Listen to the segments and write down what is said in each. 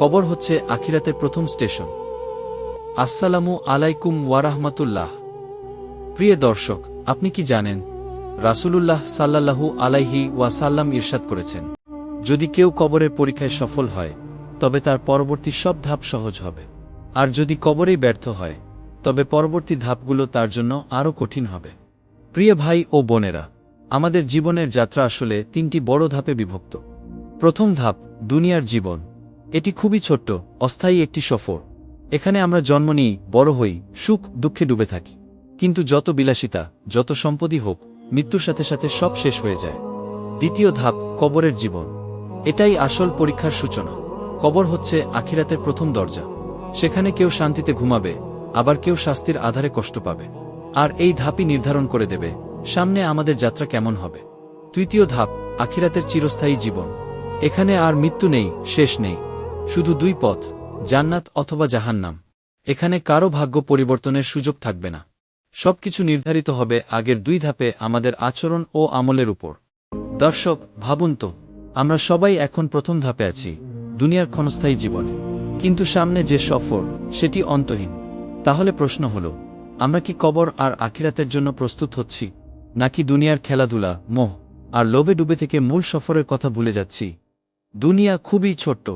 কবর হচ্ছে আখিরাতের প্রথম স্টেশন। আসসালামু আলাইকুম ওয়ারাহমাতুল্লাহ প্রিয় দর্শক, আপনি কি জানেন, রাসূলুল্লাহ সাল্লাল্লাহু আলাইহি ওয়াসাল্লাম ইরশাদ করেছেন। যদি কেউ কবরের পরীক্ষায় সফল হয়, তবে তার পরবর্তী সব ধাপ সহজ হবে। আর যদি কবরেই ব্যর্থ হয়, তবে পরবর্তী ধাপগুলো তার জন্য আরও কঠিন হবে। প্রিয় ভাই ও বোনেরা, আমাদের জীবনের যাত্রা আসলে তিনটি বড় ধাপে বিভক্ত। প্রথম ধাপ, দুনিয়ার জীবন। এটি খুবই ছোট্ট, অস্থায়ী একটি সফর। এখানে আমরা জন্ম নিই, বড় হই, সুখ, দুঃখে ডুবে থাকি। কিন্তু যত বিলাসিতা, যত সম্পদই হোক, মৃত্যুর সাথে সাথে সব শেষ হয়ে যায়। দ্বিতীয় ধাপ, কবরের জীবন। এটাই আসল পরীক্ষার সূচনা। কবর হচ্ছে আখিরাতের প্রথম দরজা। সেখানে কেউ শান্তিতে ঘুমাবে, আবার কেউ শাস্তির আধারে কষ্ট পাবে। আর এই ধাপই নির্ধারণ করে দেবে, সামনে আমাদের যাত্রা কেমন হবে। তৃতীয় ধাপ, আখিরাতের চিরস্থায়ী জীবন। এখানে আর মৃত্যু নেই, শেষ নেই। শুধু দুই পথ, জান্নাত অথবা জাহান্নাম। এখানে কারও ভাগ্য পরিবর্তনের সুযোগ থাকবে না। সবকিছু নির্ধারিত হবে আগের দুই ধাপে আমাদের আচরণ ও আমলের উপর। দর্শক, ভাবুন তো, আমরা সবাই এখন প্রথম ধাপে আছি, দুনিয়ার ক্ষণস্থায়ী জীবনে। কিন্তু সামনে যে সফর, সেটি অন্তহীন। তাহলে প্রশ্ন হল, আমরা কি কবর আর আখিরাতের জন্য প্রস্তুত হচ্ছি, নাকি দুনিয়ার খেলাধুলা, মোহ, আর লোভে ডুবে থেকে মূল সফরের কথা ভুলে যাচ্ছি? দুনিয়া খুবই ছোট্ট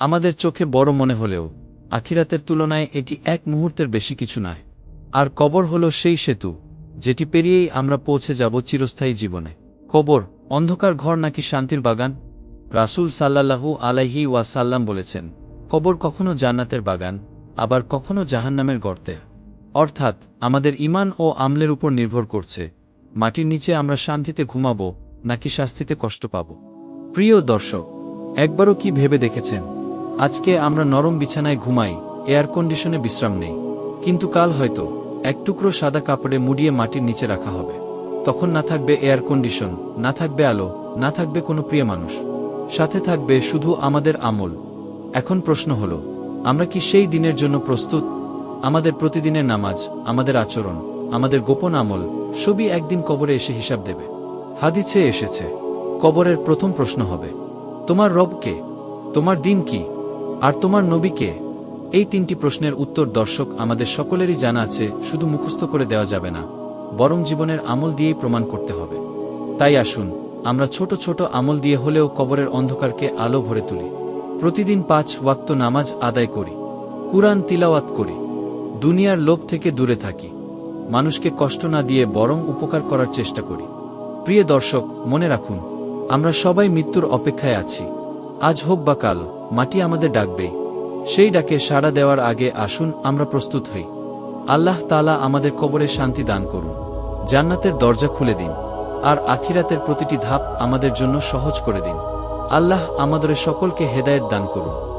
আমাদের চোখে বড় মনে হলেও, আখিরাতের তুলনায় এটি এক মুহূর্তের বেশি কিছু নয়। আর কবর হল সেই সেতু, যেটি পেরিয়েই আমরা পৌঁছে যাব চিরস্থায়ী জীবনে। কবর, অন্ধকার ঘর নাকি শান্তির বাগান? রাসূল সাল্লাল্লাহু আলাইহি ওয়াসাল্লাম বলেছেন, কবর কখনো জান্নাতের বাগান, আবার কখনো জাহান্নামের গর্তে। অর্থাৎ, আমাদের ইমান ও আমলের উপর নির্ভর করছে, মাটির নিচে আমরা শান্তিতে ঘুমাবো নাকি শাস্তিতে কষ্ট পাব। প্রিয় দর্শক, একবারও কি ভেবে দেখেছেন আজকে আমরা নরম বিছানায় ঘুমাই এয়ার কন্ডিশনে বিশ্রাম নেই। কিন্তু কাল হয়তো, এক টুকরো সাদা কাপড়ে মুড়িয়ে মাটির নিচে রাখা হবে। তখন না থাকবে এয়ার কন্ডিশন না থাকবে আলো, না থাকবে কোনো প্রিয় মানুষ। সাথে থাকবে শুধু আমাদের আমল। এখন প্রশ্ন হল, আমরা কি সেই দিনের জন্য প্রস্তুত? আমাদের প্রতিদিনের নামাজ, আমাদের আচরণ, আমাদের গোপন আমল, সবই একদিন কবরে এসে হিসাব দেবে। হাদিছে এসেছে, কবরের প্রথম প্রশ্ন হবে, তোমার রব কে? তোমার দিন কি? আর তোমার নবী কে এই তিনটি প্রশ্নের উত্তর দর্শক আমাদের সকলেরই জানা আছে, শুধু মুখস্থ করে দেওয়া যাবে না। বরং জীবনের আমল দিয়েই প্রমাণ করতে হবে। তাই আসুন, আমরা ছোট ছোট আমল দিয়ে হলেও কবরের অন্ধকারকে আলো ভরে তুলি। প্রতিদিন পাঁচ ওয়াক্ত নামাজ আদায় করি। কুরআন তিলাওয়াত করি। দুনিয়ার লোভ থেকে দূরে থাকি। মানুষকে কষ্ট না দিয়ে বরং উপকার করার চেষ্টা করি। প্রিয় দর্শক, মনে রাখুন, আমরা সবাই মৃত্যুর অপেক্ষায় আছি। আজ হোক বা কাল, মাটি আমাদের ডাকবে। সেই ডাকে সাড়া দেওয়ার আগে আসুন, আমরা প্রস্তুত হই। আল্লাহ তালা আমাদের কবরে শান্তি দান করুন। জান্নাতের দরজা খুলে দিন। আর আখিরাতের প্রতিটি ধাপ আমাদের জন্য সহজ করে দিন। আল্লাহ আমাদের সকলকে হেদায়ত দান করুন।